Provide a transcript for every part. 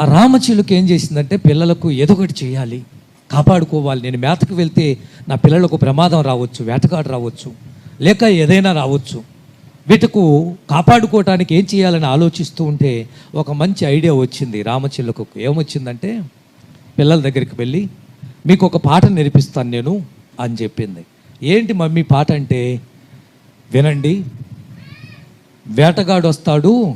ఆ రామచిలుక ఏం చేసిందంటే పిల్లలకు ఏదో ఒకటి చేయాలి కాపాడుకోవాలి. నేను మేతకు వెళ్తే నా పిల్లలకు ప్రమాదం రావచ్చు వేటగాడు రావచ్చు లేక ఏదైనా రావచ్చు. వీటికు కాపాడుకోవటానికి ఏం చేయాలని ఆలోచిస్తూ ఉంటే ఒక మంచి ఐడియా వచ్చింది రామచిలుకకు ఏమొచ్చిందంటే పిల్లల దగ్గరికి వెళ్ళి మీకు ఒక పాట నేర్పిస్తాను నేను అని చెప్పింది. ఏంటి మమ్మీ పాట అంటే వినండి. వేటగాడు వస్తాడు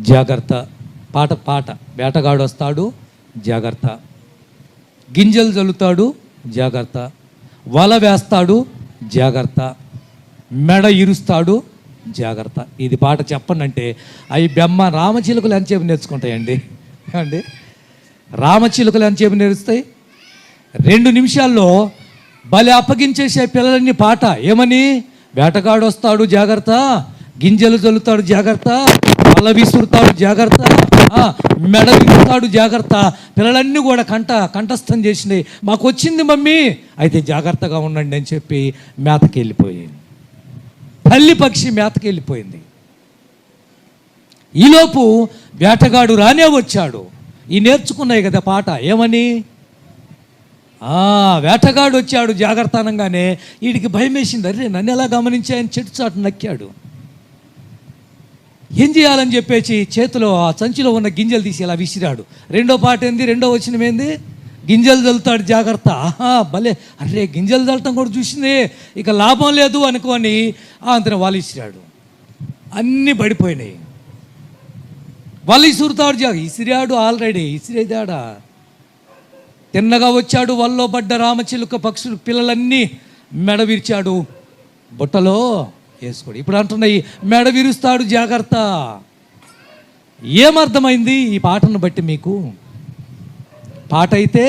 జాగ్రత్త. పాట పాట. వేటగాడు వస్తాడు జాగ్రత్త. గింజలు చల్లుతాడు జాగ్రత్త. వల వేస్తాడు జాగ్రత్త. మెడ ఇరుస్తాడు జాగ్రత్త. ఇది పాట చెప్పండి అంటే అవి బెమ్మ రామచిలుకలు అని చెప్పి నేర్చుకుంటాయండి. అండి? రామచిలుకలు అని చెప్పి నేర్చుతాయి. రెండు నిమిషాల్లో బలి అప్పగించేసే పిల్లలన్నీ పాట. ఏమని? వేటగాడు వస్తాడు జాగ్రత్త. గింజలు చల్లుతాడు జాగ్రత్త. వల విసురుతాడు జాగ్రత్త. మెడ విసురుతాడు జాగ్రత్త. పిల్లలన్నీ కూడా కంట కంఠస్థం చేసినాయి మాకు వచ్చింది మమ్మీ. అయితే జాగ్రత్తగా ఉండండి అని చెప్పి మేతకి వెళ్ళిపోయింది తల్లి పక్షి మేతకి వెళ్ళిపోయింది ఈలోపు వేటగాడు రానే వచ్చాడు. ఈ నేర్చుకున్నాయి కదా పాట ఏమని? ఆ వేటగాడు వచ్చాడు జాగ్రత్త అనగానే. వీడికి భయం వేసింది అరే నన్ను ఎలా గమనించాయని చెట్టు చాటు నక్కాడు. ఏం చేయాలని చెప్పేసి చేతిలో ఆ సంచిలో ఉన్న గింజలు తీసి ఇలా విసిరాడు. రెండో పాట ఏంది? రెండో వచ్చిన ఏంది? గింజలు చల్లుతాడు జాగ్రత్త. ఆహా భలే. అరే గింజలు చల్లటం కూడా చూసింది. ఇక లాభం లేదు అనుకొని ఆ అంతనే వాళ్ళు ఇసిరాడు అన్నీ పడిపోయినాయి. వాళ్ళు ఇసురుతాడు జాగ ఇసిరాడు ఆల్రెడీ. ఇసిరేదాడా తిన్నగా వచ్చాడు వల్లో పడ్డ రామచిలుక పక్షులు పిల్లలన్నీ మెడ విరిచాడు. బుట్టలో వేసుకోడు. ఇప్పుడు అంటున్నాయి మెడ విరుస్తాడు జాగ్రత్త. ఏమర్థమైంది ఈ పాటను బట్టి మీకు? పాట అయితే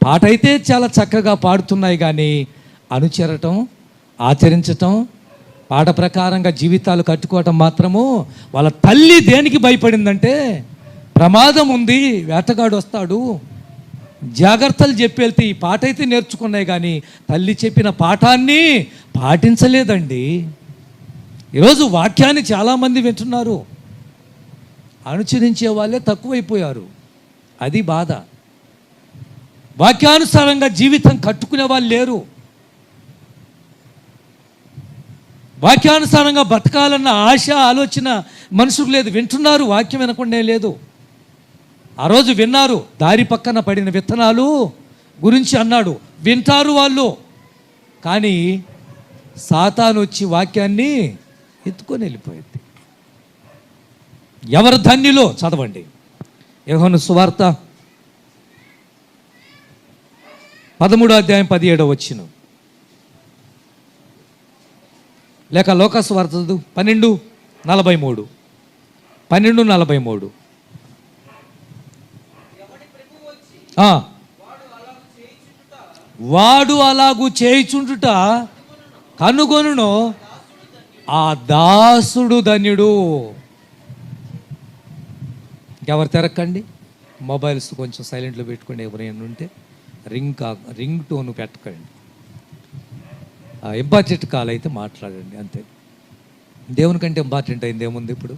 పాట అయితే చాలా చక్కగా పాడుతున్నాయి కానీ అనుచరటం ఆచరించటం పాట ప్రకారంగా జీవితాలు కట్టుకోవటం మాత్రము వాళ్ళ తల్లి దేనికి భయపడిందంటే ప్రమాదం ఉంది వేటగాడు వస్తాడు. జాగ్రత్తలు చెప్పి వెళ్తే ఈ పాట అయితే నేర్చుకున్నాయి కానీ తల్లి చెప్పిన పాఠాన్ని పాటించలేదండి. ఈరోజు వాక్యాన్ని చాలామంది వింటున్నారు. అనుచరించే వాళ్ళే తక్కువైపోయారు. అది బాధ. వాక్యానుసారంగా జీవితం కట్టుకునే వాళ్ళు లేరు. వాక్యానుసారంగా బతకాలన్న ఆశ ఆలోచన మనుషులకు లేదు. వింటున్నారు వాక్యం వినకుండా లేదు. ఆ రోజు విన్నారు దారి పక్కన పడిన విత్తనాలు గురించి అన్నాడు. వింటారు వాళ్ళు. కానీ సాతాను వచ్చి వాక్యాన్ని ఎత్తుకొని వెళ్ళిపోయింది. ఎవరు ధన్యులో? చదవండి. యోహను సువార్త పదమూడో అధ్యాయం పదిహేడో వచ్చిన. లేక లోక వార్త పన్నెండు నలభై మూడు పన్నెండు నలభై మూడు ఆ. వాడు అలాగూ చేయిచుండుట కనుగొనును. ఆ దాసుడు ధన్యుడు. ఎవరు తిరక్కండి? మొబైల్స్ కొంచెం సైలెంట్లో పెట్టుకోండి ఎవరైనా ఉంటే రింగ్ కా రింగ్ టోన్ పెట్టకండి. ఇంపార్టెంట్ కాల్ అయితే మాట్లాడండి అంతే. దేవుని కంటే ఇంపార్టెంట్ అయింది ఏముంది ఇప్పుడు?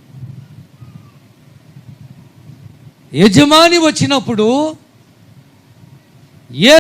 యజమాని వచ్చినప్పుడు ఏ